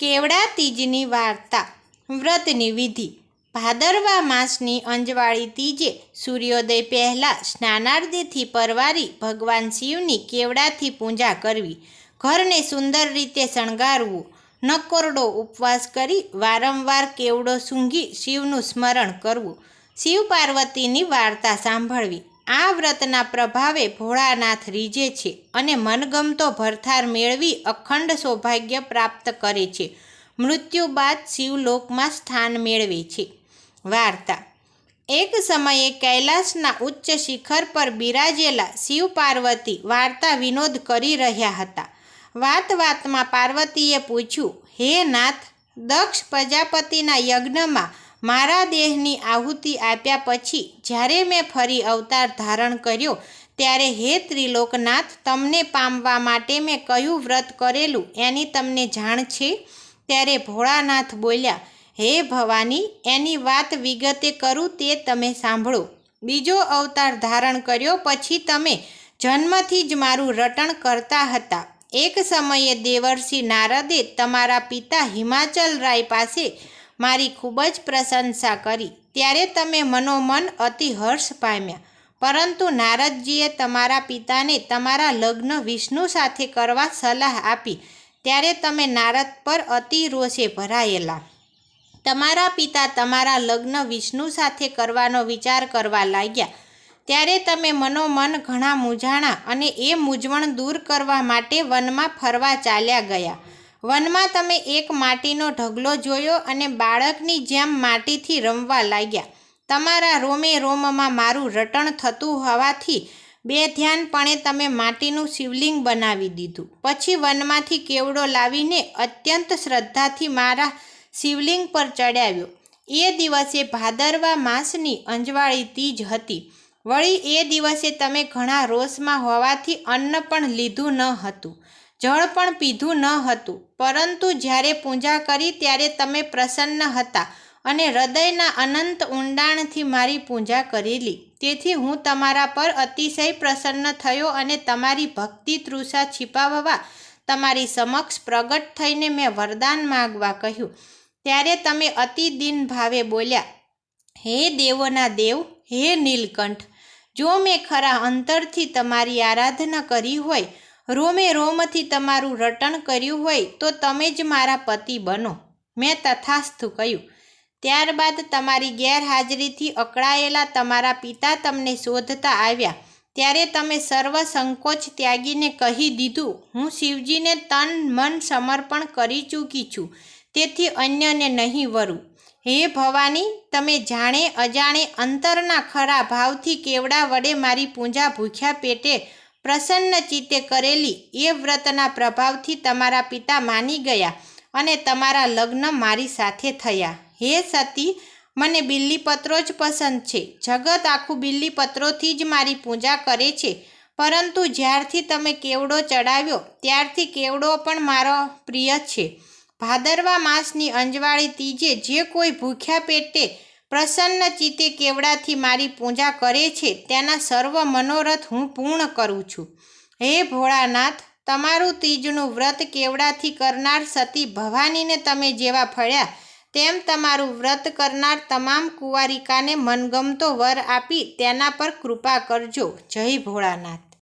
કેવડા તીજની વાર્તા, વ્રતની વિધિ. ભાદરવા માસની અંજવાળી તીજે સૂર્યોદય પહેલાં સ્નાનાર્ધેથી પરવારી ભગવાન શિવની કેવડાથી પૂજા કરવી, ઘરને સુંદર રીતે શણગારવું, નકોરડો ઉપવાસ કરી વારંવાર કેવડો સૂંઘી શિવનું સ્મરણ કરવું, શિવ પાર્વતીની વાર્તા સાંભળવી. આ વ્રતના પ્રભાવે ભોળાનાથ રીજે છે અને મનગમતો ભરથાર મેળવી અખંડ સૌભાગ્ય પ્રાપ્ત કરે છે. મૃત્યુ બાદ શિવલોકમાં સ્થાન મેળવે છે. વાર્તા. એક સમયે કૈલાસના ઉચ્ચ શિખર પર બિરાજેલા શિવ પાર્વતી વાર્તા વિનોદ કરી રહ્યા હતા. વાત વાતમાં પાર્વતીએ પૂછ્યું, હે નાથ, દક્ષ પ્રજાપતિના યજ્ઞમાં મારા દેહની આહુતિ આપ્યા પછી જ્યારે મેં ફરી અવતાર ધારણ કર્યો, ત્યારે હે ત્રિલોકનાથ, તમને પામવા માટે મેં કયું વ્રત કરેલું એની તમને જાણ છે? ત્યારે ભોળાનાથ બોલ્યા, હે ભવાની, એની વાત વિગતે કરું તે તમે સાંભળો. બીજો અવતાર ધારણ કર્યો પછી તમે જન્મથી જ મારું રટણ કરતા હતા. એક સમયે દેવર્ષિ નારદે તમારા પિતા હિમાચલ રાય પાસે મારી ખૂબ જ પ્રશંસા કરી. ત્યારે તમે મનોમન અતિ હર્ષ પામ્યા. પરંતુ નારદજીએ તમારા પિતાને તમારા લગ્ન વિષ્ણુ સાથે કરવા સલાહ આપી. ત્યારે તમે નારદ પર અતિ રોષે ભરાયેલા. તમારા પિતા તમારા લગ્ન વિષ્ણુ સાથે કરવાનો વિચાર કરવા લાગ્યા. ત્યારે તમે મનોમન ઘણા મૂંઝાણા અને એ મૂંઝવણ દૂર કરવા માટે વનમાં ફરવા ચાલ્યા ગયા. વનમાં તમે એક માટીનો ઢગલો જોયો અને બાળકની જેમ માટીથી રમવા લાગ્યા. તમારા રોમે રોમમાં મારું રટણ થતું હોવાથી બે ધ્યાનપણે તમે માટીનું શિવલિંગ બનાવી દીધું. પછી વનમાંથી કેવડો લાવીને અત્યંત શ્રદ્ધાથી મારા શિવલિંગ પર ચડાવ્યો. એ દિવસે ભાદરવા માસની અંજવાળી તીજ હતી. વળી એ દિવસે તમે ઘણા રોષમાં હોવાથી અન્ન પણ લીધું ન હતું. જળ પણ પીધું ન હતું, પરંતુ જ્યારે પૂજા કરી ત્યારે તમે પ્રસન્ન હતા અને હૃદયના અનંત ઊંડાણથી મારી પૂજા કરેલી. તેથી હું તમારા પર અતિશય પ્રસન્ન થયો અને તમારી ભક્તિ તૃષા છીપાવવા તમારી સમક્ષ પ્રગટ થઈને મેં વરદાન માગવા કહ્યું. ત્યારે તમે અતિ દિન ભાવે બોલ્યા, હે દેવોના દેવ, હે નીલકંઠ, જો મેં ખરા અંતરથી તમારી આરાધના કરી હોય રોમે રોમથી તમારું રટણ કર્યું હોય તો તમે જ મારા પતિ બનો. મેં તથાસ્તુ કહ્યું. ત્યારબાદ તમારી ગેરહાજરીથી અકળાયેલા તમારા પિતા તમને શોધતા આવ્યા. ત્યારે તમે સર્વ સંકોચ ત્યાગીને કહી દીધું, હું શિવજીને તન મન સમર્પણ કરી ચૂકી છું, તેથી અન્યને નહીં વરું. હે ભવાની, તમે જાણે અજાણે અંતરના ખરા ભાવથી કેવડા વડે મારી પૂજા ભૂખ્યા પેટે પ્રસન્ન ચિત્તે કરેલી એ વ્રતના પ્રભાવથી તમારા પિતા માની ગયા અને તમારા લગ્ન મારી સાથે થયા. હે સતી, મને બિલ્લીપત્રો જ પસંદ છે. જગત આખું બિલ્લીપત્રોથી જ મારી પૂજા કરે છે. પરંતુ જ્યારથી તમે કેવડો ચડાવ્યો, ત્યારથી કેવડો પણ મારો પ્રિય છે. ભાદરવા માસની અંજવાળી તીજે જે કોઈ ભૂખ્યા પેટે પ્રસન્ન ચિત્તે કેવડાથી મારી પૂજા કરે છે તેના સર્વ મનોરથ હું પૂર્ણ કરું છું. હે ભોળાનાથ, તમારું તીજનું વ્રત કેવડાથી કરનાર સતી ભવાનીને તમે જેવા ફળ્યા, તેમ તમારું વ્રત કરનાર તમામ કુંવારિકાને મનગમતો વર આપી તેના પર કૃપા કરજો. જય ભોળાનાથ.